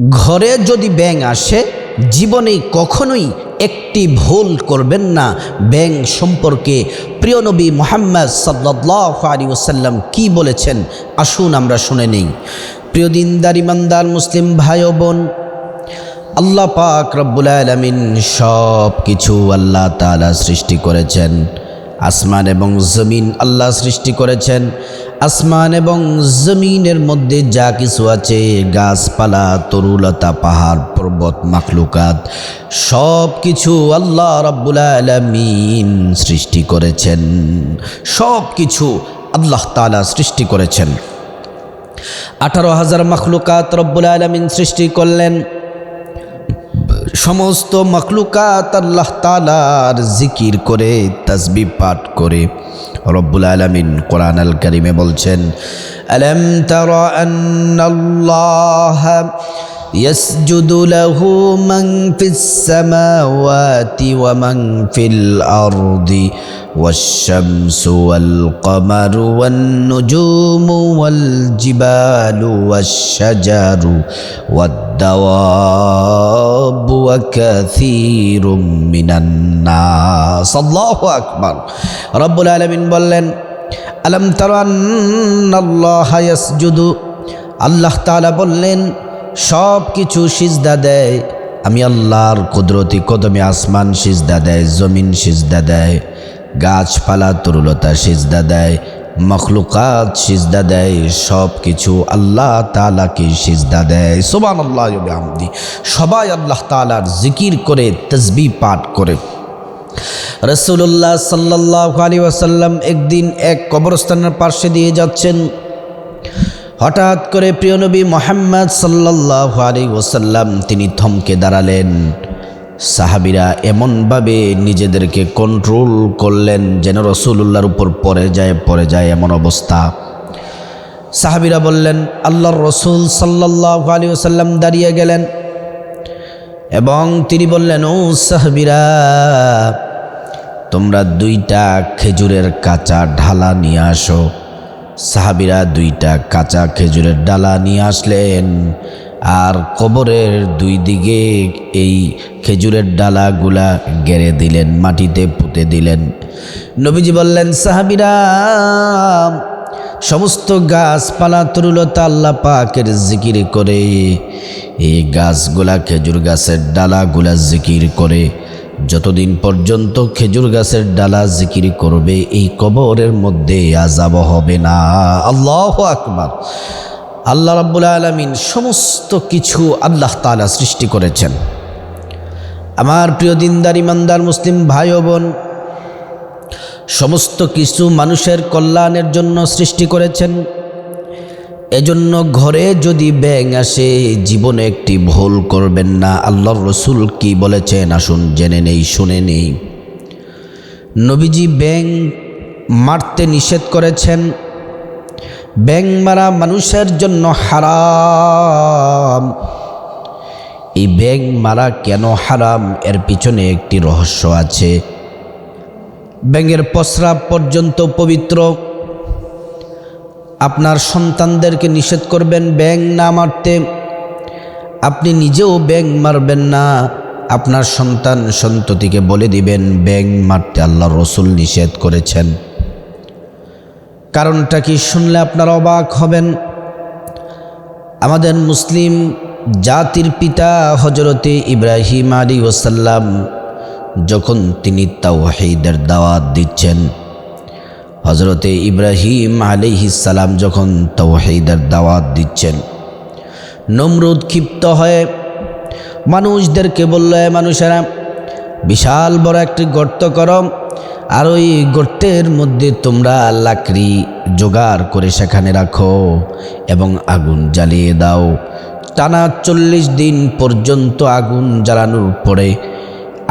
ঘরে যদি ব্যাং আসে জীবনে কখনোই একটি ভুল করবেন না। ব্যাং সম্পর্কে প্রিয় নবী মোহাম্মদ সাল্লাহ আলী ওসাল্লাম কী বলেছেন? আসুন আমরা শুনে নেই। প্রিয় দিনদার, ইমানদার, মুসলিম ভাই বোন, আল্লাহ পাক রব্বুল আলমিন সব কিছু আল্লাহ তালা সৃষ্টি করেছেন। আসমান এবং জমিন আল্লাহ সৃষ্টি করেছেন। আসমান এবং জমিনের মধ্যে যা কিছু আছে, গাছপালা, তরুলতা, পাহাড়, পর্বত, মাখলুকাত সব কিছু আল্লাহ রব্বুল আলমিন সৃষ্টি করেছেন। সব কিছু আল্লাহ তালা সৃষ্টি করেছেন। আঠারো হাজার মাখলুকাত রব্বুল আলমিন সৃষ্টি করলেন। সমস্ত মখলুকাত আল্লাহ তালার জিকির করে তসবি পাঠ করে। রব্বুল আলমিন কোরআন আল করিমে বলছেন, আলম তার يسجد له من في السماوات ومن في الأرض والشمس والقمر والنجوم والجبال والشجر والدواب وكثير من الناس الله أكبر رب العالمين বললেন আলম তারান্নাল্লাহ ইয়াসজুদু আল্লাহ তাআলা বললেন সব কিছু সিজদা দেয়। আমি আল্লাহর কুদরতি কদমে আসমান সিজদা দেয়, জমিন সিজদা দেয়, গাছপালা, তরুলতা সিজদা দেয়, মখলুকাত সিজদা দেয় সব কিছু আল্লাহ তালাকে সিজদা দেয়। সোবান আল্লাহ আমদি সবাই আল্লাহ তালার জিকির করে তসবি পাঠ করে। রসুল্লাহ সাল্লাহ আলী ওয়াসাল্লাম একদিন এক কবরস্থানের পার্শ্বে দিয়ে যাচ্ছেন। হঠাৎ করে প্রিয় নবী মোহাম্মদ সাল্লাহ আলী ওসাল্লাম তিনি থমকে দাঁড়ালেন। সাহাবিরা এমনভাবে নিজেদেরকে কন্ট্রোল করলেন যেন রসুল্লাহর উপর পড়ে যায় পড়ে যায় এমন অবস্থা। সাহাবিরা বললেন, আল্লাহর রসুল সাল্লাহ আলী ওসাল্লাম দাঁড়িয়ে গেলেন। এবং তিনি বললেন, ও সাহাবিরা, তোমরা দুইটা খেজুরের কাঁচা ঢালা নিয়ে আসো। সাহাবিরা দুইটা কাঁচা খেজুরের ডালা নিয়ে আসলেন। আর কবরের দুই দিকে এই খেজুরের ডালাগুলা গেড়ে দিলেন, মাটিতে পুঁতে দিলেন। নবীজি বললেন, সাহাবিরা, সমস্ত গাছপালা তরুলতা আল্লাহ পাকের জিকির করে, এই গাছগুলা খেজুর গাছের ডালাগুলা জিকির করে যতদিন পর্যন্ত খেজুর গাছের ডালা জিকির করবে, এই কবরের মধ্যে আজাব হবে না। আল্লাহ আকবার। আল্লাহ রাব্বুল আলমিন সমস্ত কিছু আল্লাহ তালা সৃষ্টি করেছেন। আমার প্রিয় দিনদার, ইমানদার, মুসলিম ভাই বোন, সমস্ত কিছু মানুষের কল্যাণের জন্য সৃষ্টি করেছেন। এজন্য ঘরে যদি ব্যাং আসে, জীবনে একটি ভুল করবেন না। আল্লাহর রসুল কি বলেছেন? আসুন জেনে নেই, শুনে নেই। নবীজি ব্যাং মারতে নিষেধ করেছেন। ব্যাং মারা মানুষের জন্য হারাম। এই ব্যাং মারা কেন হারাম? এর পিছনে একটি রহস্য আছে। ব্যাঙের প্রস্রাব পর্যন্ত পবিত্র। আপনার সন্তানদেরকে নিষেধ করবেন, ব্যাং না মারতে। আপনি নিজেও ব্যাং মারবেন না। আপনার সন্তান সন্ততিকে বলে দিবেন, ব্যাং মারতে আল্লাহ রসুল নিষেধ করেছেন। কারণটা কি শুনলে আপনারা অবাক হবেন? আমাদের মুসলিম জাতির পিতা হজরতে ইব্রাহিম আলী ওসাল্লাম যখন তিনি তাওহিদের দাওয়াত দিচ্ছেন হজরতে ইব্রাহিম সালাম যখন তৌহিদের দাওয়াত দিচ্ছেন, নমরুদ ক্ষিপ্ত হয়ে মানুষদেরকে বলল মানুষেরা, বিশাল বড় একটি গর্ত করম আর ওই গর্তের মধ্যে তোমরা লাকড়ি জোগাড় করে সেখানে রাখো এবং আগুন জ্বালিয়ে দাও। টানা চল্লিশ দিন পর্যন্ত আগুন জ্বালানোর পরে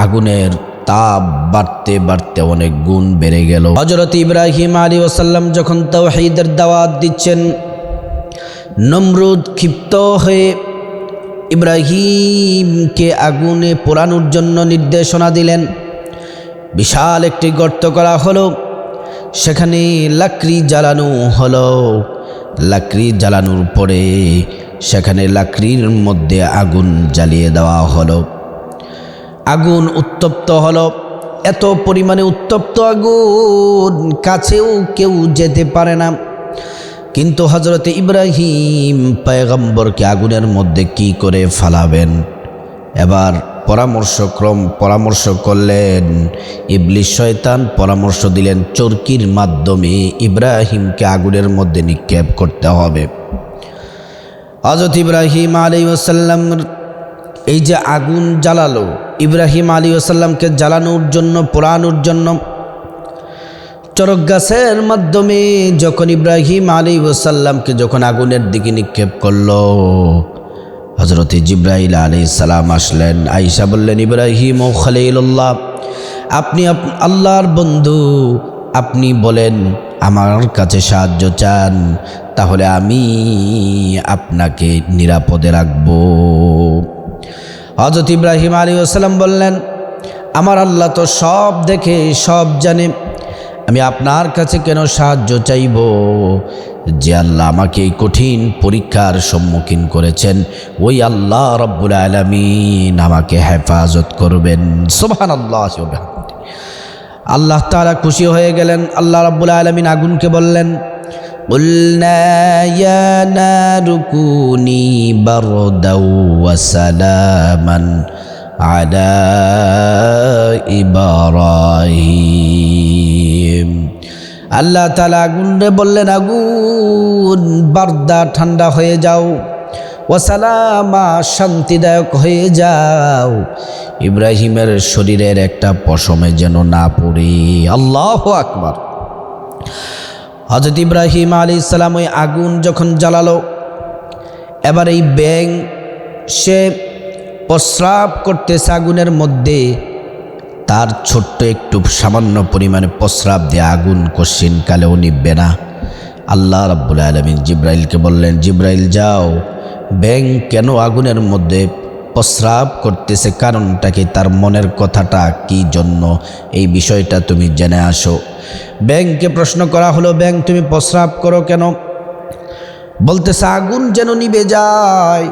আগুনের তাপ বাড়তে বাড়তে অনেক গুণ বেড়ে গেল। হজরত ইব্রাহিম আলী ওসাল্লাম যখন তাওহিদের দাওয়াত দিচ্ছেন, নমরুদ ক্ষিপ্ত হয়ে ইব্রাহিমকে আগুনে পোড়ানোর জন্য নির্দেশনা দিলেন। বিশাল একটি গর্ত করা হলো, সেখানে লাকড়ি জ্বালানো হলো। লাকড়ি জ্বালানোর পরে সেখানে লাকড়ির মধ্যে আগুন জ্বালিয়ে দেওয়া হলো। আগুন উত্তপ্ত হলো। এত পরিমাণে উত্তপ্ত আগুন কাছেও কেউ যেতে পারে না। কিন্তু হজরত ইব্রাহিম পায়গম্বরকে আগুনের মধ্যে কি করে ফালাবেন? এবার পরামর্শক্রম পরামর্শ করলেন। ইবলিশ শয়তান পরামর্শ দিলেন, চরকির মাধ্যমে ইব্রাহিমকে আগুনের মধ্যে নিক্ষেপ করতে হবে। হজরত ইব্রাহিম আলী ওসাল্লাম এই যে আগুন জ্বালালো, ইব্রাহিম আলী ওসাল্লামকে জ্বালানোর জন্য, পোড়ানোর জন্য, চরক গাছের মাধ্যমে যখন ইব্রাহিম আলী ওসাল্লামকে যখন আগুনের দিকে নিক্ষেপ করল হজরত জিব্রাহিল আলী সালাম আসলেন আইসা বললেন, ইব্রাহিম ও খালিল্লাহ আপনি আল্লাহর বন্ধু, আপনি বলেন, আমার কাছে সাহায্য চান, তাহলে আমি আপনাকে নিরাপদে রাখব। হজরত ইব্রাহিম আলী আসসালাম বললেন, আমার আল্লাহ তো সব দেখে সব জানে। আমি আপনার কাছে কেন সাহায্য চাইব? যে আল্লাহ আমাকে এই কঠিন পরীক্ষার সম্মুখীন করেছেন, ওই আল্লাহ রব্বুল আলমিন আমাকে হেফাজত করবেন। সোভান আল্লাহ আল্লাহ তারা খুশি হয়ে গেলেন। আল্লাহ রব্বুল আলমিন আগুনকে বললেন قلنا يا نار كوني بردا وسلاما على إبراهيم আল্লাহ তালা আগুন রে বললেন আগুন বারদা ঠান্ডা হয়ে যাও ওয়াসালামা শান্তিদায়ক হয়ে যাও ইব্রাহিমের শরীরের একটা পশমে যেন না পড়ে আল্লাহ আকবার হজরত ইব্রাহিম আলী ইসলাম ওই আগুন যখন জ্বালালো, এবার এই ব্যাং সে প্রস্রাব করতেছে আগুনের মধ্যে। তার ছোট্ট একটু সামান্য পরিমাণে প্রস্রাব দিয়ে আগুন কশিন কালেও নিববে না আল্লাহ রাব্বুল আলমিন জিব্রাইলকে বললেন, জিব্রাইল, যাও। ব্যাং কেন আগুনের মধ্যে প্রস্রাব করতেছে কারণটা কি? তার মনের কথাটা কি জন্য? এই বিষয়টা তুমি জেনে আসো। ব্যাংকে প্রশ্ন করা হলো, ব্যাংক, তুমি প্রস্রাব করো কেন? বলতেছে, আগুন যেন নিবে যায়।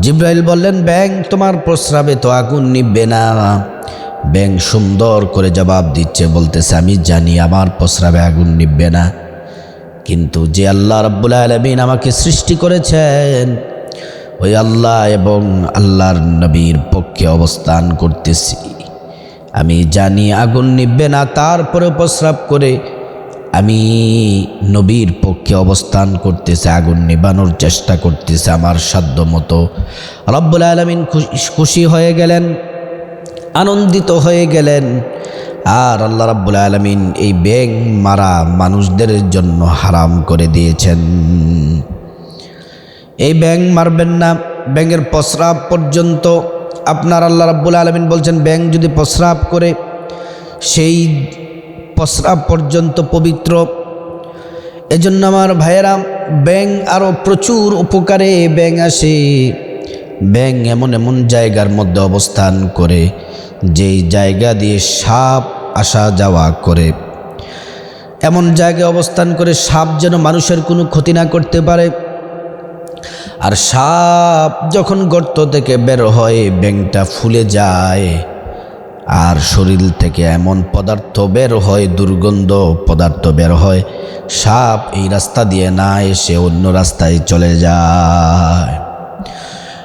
জিব্রাইল বললেন, ব্যাংক, তোমার প্রস্রাবে তো আগুন নিবে না। ব্যাংক সুন্দর করে জবাব দিচ্ছে, বলতেছে, আমি জানি আমার প্রস্রাবে আগুন নিবে না। কিন্তু যে আল্লাহ রব্বুল আলমিন আমাকে সৃষ্টি করেছেন ওই আল্লাহ এবং আল্লাহর নবীর পক্ষে অবস্থান করতেছি। আমি জানি আগুন নিবে না, তারপরে প্রস্রাব করে আমি নবীর পক্ষে অবস্থান করতেছে, আগুন নিবানোর চেষ্টা করতেছে আমার সাধ্য মতো। রব্বুল আলমিন খুশি হয়ে গেলেন, আনন্দিত হয়ে গেলেন। আর আল্লাহ রাব্বুল আলমিন এই ব্যাং মারা মানুষদের জন্য হারাম করে দিয়েছেন। এই ব্যাং মারবেন না। ব্যাঙের প্রস্রাব পর্যন্ত আপনার আল্লাহ রাব্বুল আলমিন বলছেন ব্যাং যদি প্রস্রাব করে, সেই প্রস্রাব পর্যন্ত পবিত্র। এজন্য আমার ভাইয়েরা ব্যাং আরও প্রচুর উপকারে ব্যাং আসে। ব্যাং এমন এমন জায়গার মধ্যে অবস্থান করে, যেই জায়গা দিয়ে সাপ আসা যাওয়া করে। এমন জায়গায় অবস্থান করে সাপ যেন মানুষের কোনো ক্ষতি না করতে পারে। আর সাপ যখন গর্ত থেকে বের হয় ব্যাংটা ফুলে যায়। আর শরীর থেকে এমন পদার্থ বের হয়, দুর্গন্ধ পদার্থ বের হয়। সাপ এই রাস্তা দিয়ে না এসে অন্য রাস্তায় চলে যায়।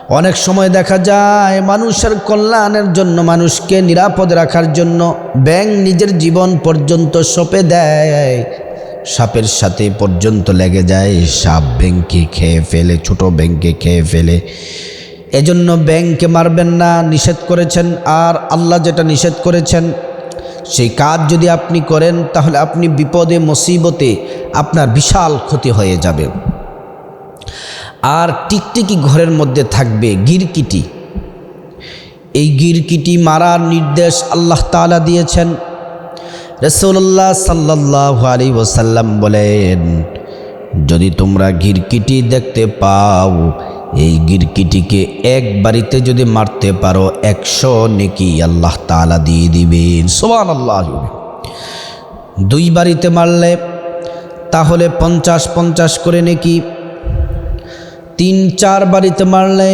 অনেক সময় দেখা যায়, মানুষের কল্যাণের জন্য, মানুষকে নিরাপদ রাখার জন্য ব্যাং নিজের জীবন পর্যন্ত সপে দেয়। সাপের সাথে পর্যন্ত লেগে যায়। সাপ ব্যাংকে খেয়ে ফেলে, ছোট ব্যাংকে খেয়ে ফেলে। এজন্য ব্যাংকে মারবেন না, নিষেধ করেছেন। আর আল্লাহ যেটা নিষেধ করেছেন, সেই কাজ যদি আপনি করেন, তাহলে আপনি বিপদে, মুসিবতে আপনার বিশাল ক্ষতি হয়ে যাবে। আর টিকটিকি ঘরের মধ্যে থাকবে গিরকিটি। এই গিরকিটি মারার নির্দেশ আল্লাহ তালা দিয়েছেন। রসৌল্লাহ সাল্লাহ আলী ওসাল্লাম বলেন, যদি তোমরা গিরকিটি দেখতে পাও, এই গিরকিটিকে এক বাড়িতে যদি মারতে পারো, একশো নেকি আল্লাহ তালা দিয়ে দিবেন। সোমান আল্লাহ দুই বাড়িতে মারলে তাহলে পঞ্চাশ পঞ্চাশ করে নেকি। তিন চার বাড়িতে মারলে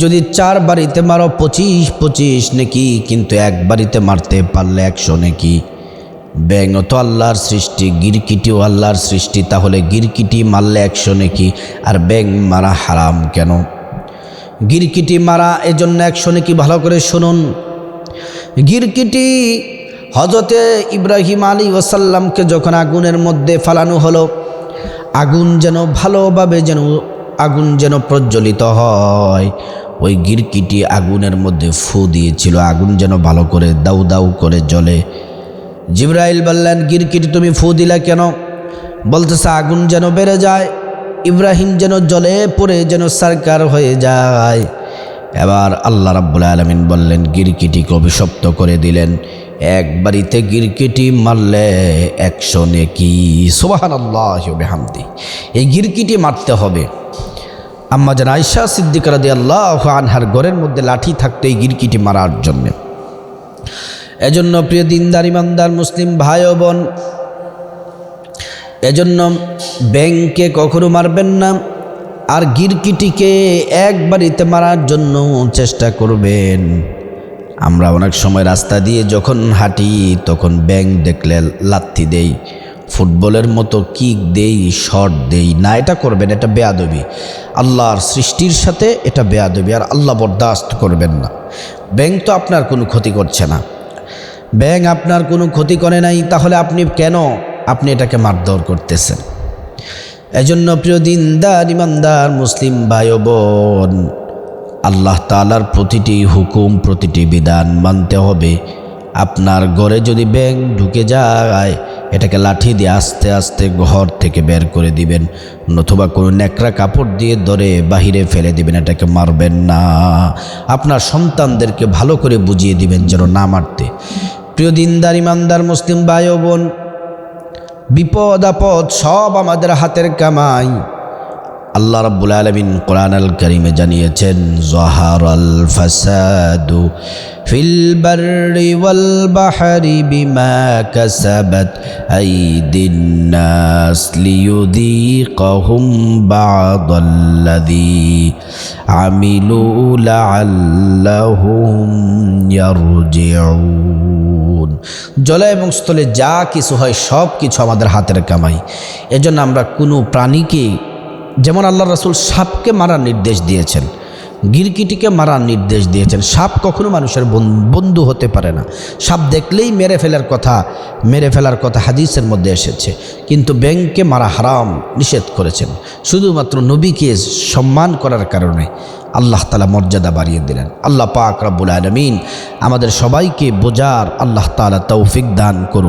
যদি চার বাড়িতে মারো, পঁচিশ পঁচিশ নাকি, কিন্তু এক বাড়িতে মারতে পারলে একশো নাকি। ব্যাঙ তো আল্লাহর সৃষ্টি, গিরকিটিও আল্লাহর সৃষ্টি, তাহলে গিরকিটি মারলে একশো নাকি, আর ব্যাঙ মারা হারাম কেন? গিরকিটি মারা এজন্য একশো নাকি, ভালো করে শুনুন। গিরকিটি হজরতে ইব্রাহিম আলী ওসাল্লামকে যখন আগুনের মধ্যে ফালানো হলো, আগুন যেন ভালোভাবে যেন আগুন যেন প্রজ্বলিত হয়। ওই গিরকিটি আগুনের মধ্যে ফু দিয়েছিল। আগুন যেন ভালো করে দাউ দাউ করে জ্বলে। জিব্রাইল বললেন, গিরকিটি তুমি ফু দিলা কেন? বলতেছে, আগুন যেন বেড়ে যায়, ইব্রাহিম যেন জলে পড়ে যেন সরকার হয়ে যায়। এবার আল্লাহ রাব্বুল আলমিন বললেন গিরকিটিকে অভিশপ্ত করে দিলেন এক বাড়িতে গিরকিটি মারলে একশো নেকি সোবাহান আল্লাহ এই গিরকিটি মারতে হবে। আম্মা যেন আয়সা সিদ্দিক রাদি আল্লাহ আনহার ঘরের মধ্যে লাঠি থাকতো এই গিরকিটি মারার জন্যে। এজন্য প্রিয় দিনদার, ইমানদার, মুসলিম ভাই ও বোন, এজন্য ব্যাংকে কখনো মারবেন না, আর গিরকিটিকে এক বাড়িতে মারার জন্য চেষ্টা করবেন। আমরা অনেক সময় রাস্তা দিয়ে যখন হাঁটি, তখন ব্যাং দেখলে লাত্তি দেই, ফুটবলের মতো কিক দেই, শট দেই। না, এটা করবেন, এটা বেয়াদবি। আল্লাহর সৃষ্টির সাথে এটা বেয়াদবি, আর আল্লাহ বরদাস্ত করবেন না। ব্যাং তো আপনার কোনো ক্ষতি করছে না। ব্যাং আপনার কোনো ক্ষতি করে নাই, তাহলে আপনি কেন আপনি এটাকে মারধর করতেছেন? এজন্য প্রিয় দিনদার, ইমানদার, মুসলিম ভাই বোন আল্লাহ তালার প্রতিটি হুকুম, প্রতিটি বিধান মানতে হবে। আপনার ঘরে যদি ব্যাং ঢুকে যায়, এটাকে লাঠি দিয়ে আস্তে আস্তে ঘর থেকে বের করে দিবেন, নতুবা কোনো ন্যাকড়া কাপড় দিয়ে ধরে বাহিরে ফেলে দিবেন, এটাকে মারবেন না। আপনার সন্তানদেরকে ভালো করে বুঝিয়ে দিবেন যেন না মারতে। প্রিয় দিনদার, ইমানদার, মুসলিম ভাই বোন, বিপদ আপদ সব আমাদের হাতের কামাই। আল্লাহ রাব্বুল আলমিন কোরআন আল করিমে জানিয়েছেন জহার আল ফাসাদু ফিল বাররি ওয়াল বাহরি বিমা কাসাবাত আইদিন নাস লিয়ুযীকাহুম বা'দাল্লাযী আমিলু লাআল্লাহুম ইয়ারজিউন। জলে এবং স্থলে যা কিছু হয় সব কিছু আমাদের হাতের কামাই। এজন্য আমরা কোনো প্রাণীকে যেমন আল্লাহ রাসুল সাপকে মারার নির্দেশ দিয়েছেন, গিরকিটিকে মারার নির্দেশ দিয়েছেন। সাপ কখনো মানুষের বন্ধু হতে পারে না। সাপ দেখলেই মেরে ফেলার কথা, মেরে ফেলার কথা হাদিসের মধ্যে এসেছে। কিন্তু ব্যাংকে মারা হারাম নিষেধ করেছেন। শুধুমাত্র নবীকে সম্মান করার কারণে আল্লাহ তালা মর্যাদা বাড়িয়ে দিলেন। আল্লাহ পাক রব্বুল আলমিন আমাদের সবাইকে বোঝার আল্লাহ তালা তৌফিক দান করুন।